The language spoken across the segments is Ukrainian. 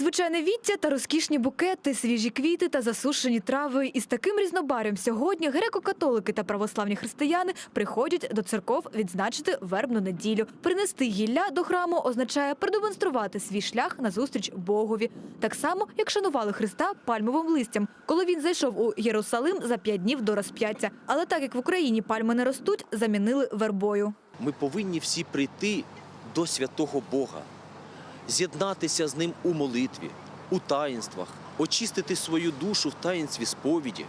Звичайне віття та розкішні букети, свіжі квіти та засушені трави. Із таким різнобарв'ям сьогодні греко-католики та православні християни приходять до церков відзначити вербну неділю. Принести гілля до храму означає продемонструвати свій шлях на зустріч Богові. Так само, як шанували Христа пальмовим листям, коли він зайшов у Єрусалим за п'ять днів до розп'яття. Але так як в Україні пальми не ростуть, замінили вербою. Ми повинні всі прийти до святого Бога, з'єднатися з ним у молитві, у таїнствах, очистити свою душу в таїнстві сповіді,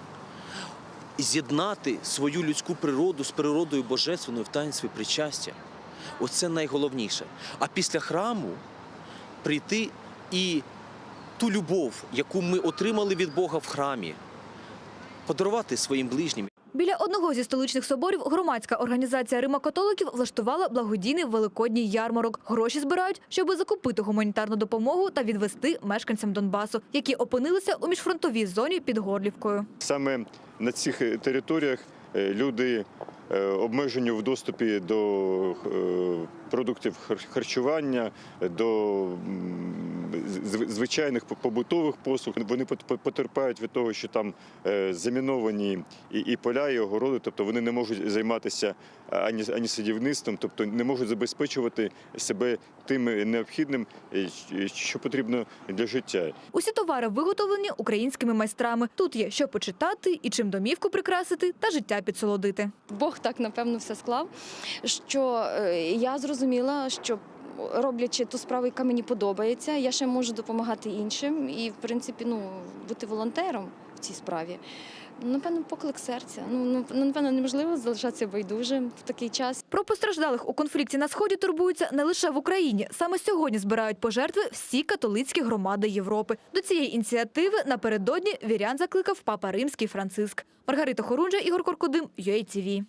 з'єднати свою людську природу з природою божественною в таїнстві причастя. Оце найголовніше. А після храму прийти і ту любов, яку ми отримали від Бога в храмі, подарувати своїм ближнім. Біля одного зі столичних соборів громадська організація Рима-католиків влаштувала благодійний великодній ярмарок. Гроші збирають, щоб закупити гуманітарну допомогу та відвести мешканцям Донбасу, які опинилися у міжфронтовій зоні під Горлівкою. Саме на цих е, територіях е, люди е, обмежені в доступі до продуктів хар- харчування, до звичайних побутових послуг. Вони пот- пот- потерпають від того, що там е, заміновані і, поля, і огороди, тобто вони не можуть займатися ані, ані садівництвом, тобто не можуть забезпечувати себе тим необхідним, е, що потрібно для життя. Усі товари виготовлені українськими майстрами. Тут є що почитати і чим домівку прикрасити та життя підсолодити. Бог так напевно все склав, що е, я зрозуміла, що роблячи ту справу, яка мені подобається, я ще можу допомагати іншим і, в принципі, ну, бути волонтером в цій справі. Напевно, поклик серця. Ну, ну, напевно, неможливо залишатися байдужим в такий час. Про постраждалих у конфлікті на сході турбуються не лише в Україні. Саме сьогодні збирають пожертви всі католицькі громади Європи. До цієї ініціативи напередодні вірян закликав папа римський Франциск. Маргарита Хорунжа, Ігор Коркодим, UATV.